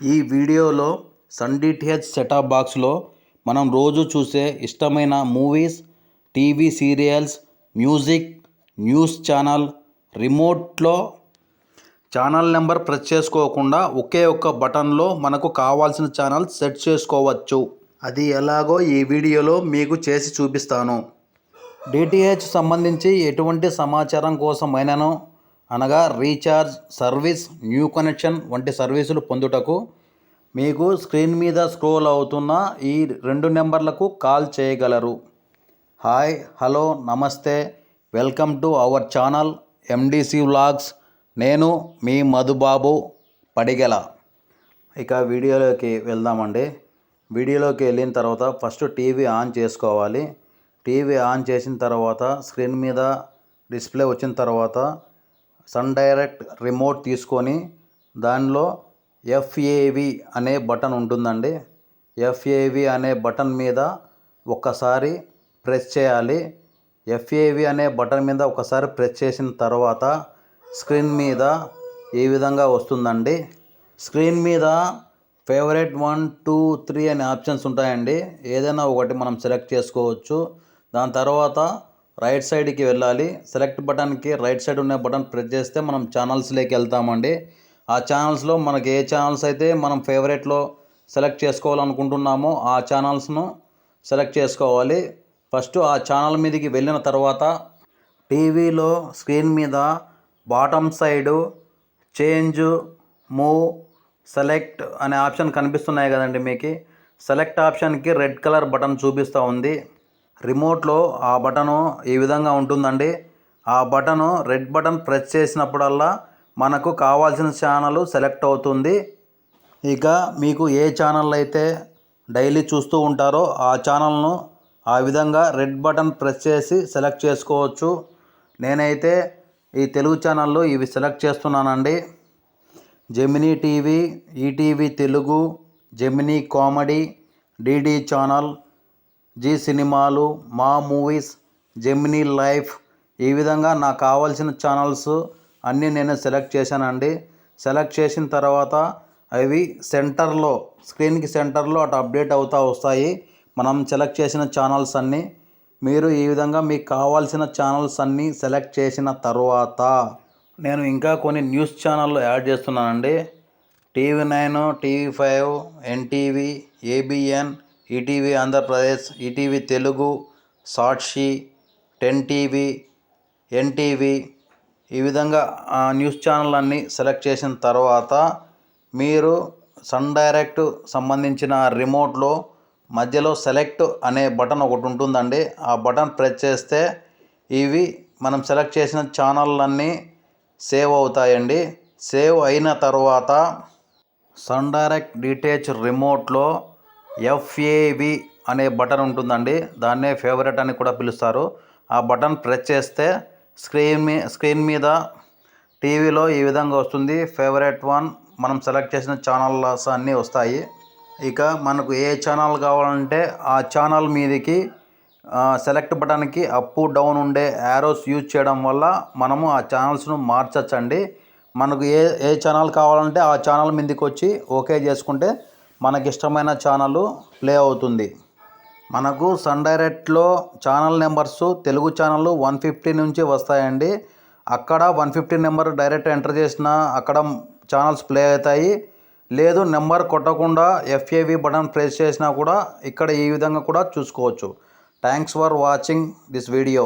ఈ వీడియోలో sun DTH set-top బాక్స్లో మనం రోజు చూసే ఇష్టమైన movies TV serials music news channel రిమోట్లో channel number press చేసుకోకుండా ఒకే ఒక్క బటన్లో మనకు కావాల్సిన ఛానల్ సెట్ చేసుకోవచ్చు. అది ఎలాగో ఈ వీడియోలో మీకు చేసి చూపిస్తాను. డిటిహెచ్ సంబంధించి ఎటువంటి సమాచారం కోసమైనను అనగా రీఛార్జ్ సర్వీస్ న్యూ కనెక్షన్ వంటి సర్వీసులు పొందుటకు మీకు స్క్రీన్ మీద స్క్రోల్ అవుతున్న ఈ రెండు నెంబర్లకు కాల్ చేయగలరు. Hi hello namaste welcome to our channel M D C vlogs. నేను మీ మధుబాబు పడిగల. ఇక వీడియోలోకి వెళ్దామండి. వీడియోలోకి వెళ్ళిన తర్వాత ఫస్ట్ టీవీ ఆన్ చేసుకోవాలి. టీవీ ఆన్ చేసిన తర్వాత స్క్రీన్ మీద డిస్ప్లే వచ్చిన తర్వాత సన్ డైరెక్ట్ రిమోట్ తీసుకొని దానిలో ఎఫ్ఏవి అనే బటన్ ఉంటుందండి. ఎఫ్ఏవి అనే బటన్ మీద ఒక్కసారి ప్రెస్ చేయాలి. ఎఫ్ఏవి అనే బటన్ మీద ఒకసారి ప్రెస్ చేసిన తర్వాత స్క్రీన్ మీద ఈ విధంగా వస్తుందండి. స్క్రీన్ మీద ఫేవరెట్ వన్ టూ త్రీ అనే ఆప్షన్స్ ఉంటాయండి. ఏదైనా ఒకటి మనం సెలెక్ట్ చేసుకోవచ్చు. దాని తర్వాత రైట్ సైడ్కి వెళ్ళాలి. సెలెక్ట్ బటన్కి రైట్ సైడ్ ఉన్న బటన్ ప్రెస్ చేస్తే మనం ఛానల్స్లోకి వెళ్తామండి. ఆ ఛానల్స్లో మనకి ఏ ఛానల్స్ అయితే మనం ఫేవరెట్లో సెలెక్ట్ చేసుకోవాలనుకుంటున్నామో ఆ ఛానల్స్ను సెలెక్ట్ చేసుకోవాలి. ఫస్ట్ ఆ ఛానల్ మీదకి వెళ్ళిన తర్వాత టీవీలో స్క్రీన్ మీద bottom side change move select అనే ఆప్షన్ కనిపిస్తున్నాయి కదండి మీకు. సెలెక్ట్ ఆప్షన్కి రెడ్ కలర్ బటన్ చూపిస్తూ ఉంది. రిమోట్లో ఆ బటను ఈ విధంగా ఉంటుందండి? ఆ బటను రెడ్ బటన్ ప్రెస్ చేసినప్పుడల్లా మనకు కావాల్సిన ఛానల్ సెలెక్ట్ అవుతుంది. ఇక మీకు ఏ ఛానల్ అయితే డైలీ చూస్తూ ఉంటారో ఆ ఛానల్ను ఆ విధంగా రెడ్ బటన్ ప్రెస్ చేసి సెలెక్ట్ చేసుకోవచ్చు. నేనైతే ఈ తెలుగు ఛానళ్ళు ఇవి సెలెక్ట్ చేస్తున్నానండి. Gemini TV ETV Telugu Gemini comedy DD channel Zee సినిమాలు మా మూవీస్ జెమినీ లైఫ్ ఈ విధంగా నాకు కావాల్సిన ఛానల్స్ అన్నీ నేను సెలెక్ట్ చేశానండి. సెలెక్ట్ చేసిన తర్వాత అవి సెంటర్లో స్క్రీన్కి సెంటర్లో అటు అప్డేట్ అవుతూ వస్తాయి. మనం సెలెక్ట్ చేసిన ఛానల్స్ అన్నీ మీరు ఈ విధంగా మీకు కావాల్సిన ఛానల్స్ అన్నీ సెలెక్ట్ చేసిన తర్వాత నేను ఇంకా కొన్ని న్యూస్ ఛానళ్ళు యాడ్ చేస్తున్నానండి. TV nine TV five NTV ABN ETV Andhra Pradesh ETV Telugu Sakshi ten TV NTV ఈ విధంగా ఆ న్యూస్ ఛానల్ అన్నీ సెలెక్ట్ చేసిన తర్వాత మీరు సన్ డైరెక్ట్ సంబంధించిన రిమోట్లో మధ్యలో సెలెక్ట్ అనే బటన్ ఒకటి ఉంటుందండి. ఆ బటన్ ప్రెస్ చేస్తే ఇవి మనం సెలెక్ట్ చేసిన ఛానళ్ళన్నీ సేవ్ అవుతాయండి. సేవ్ అయిన తర్వాత సన్ డైరెక్ట్ డిటేచ్ రిమోట్లో ఎఫ్ఏవి అనే బటన్ ఉంటుందండి. దాన్నే ఫేవరెట్ అని కూడా పిలుస్తారు. ఆ బటన్ ప్రెస్ చేస్తే స్క్రీన్ మీ స్క్రీన్ మీద టీవీలో ఈ విధంగా వస్తుంది. ఫేవరెట్ వన్ మనం సెలెక్ట్ చేసిన ఛానల్స్ అన్నీ వస్తాయి. ఇక మనకు ఏ ఛానల్ కావాలంటే ఆ ఛానల్ మీదకి సెలెక్ట్ బటన్కి అప్ డౌన్ ఉండే యారోస్ యూజ్ చేయడం వల్ల మనము ఆ ఛానల్స్ను మార్చచ్చండి. మనకు ఏ ఏ ఛానల్ కావాలంటే ఆ ఛానల్ మీదకి వచ్చి ఓకే చేసుకుంటే మనకి ఇష్టమైన ఛానల్ ప్లే అవుతుంది. మనకు sun డైరెక్ట్లో channel numbers Telugu channel one fifty నుంచి వస్తాయండి. అక్కడ one fifty number direct enter చేసినా అక్కడ ఛానల్స్ ప్లే అవుతాయి. లేదు నెంబర్ కొట్టకుండా ఎఫ్ఏవి బటన్ ప్రెస్ చేసినా కూడా ఇక్కడ ఈ విధంగా కూడా చూసుకోవచ్చు. Thanks for watching this video.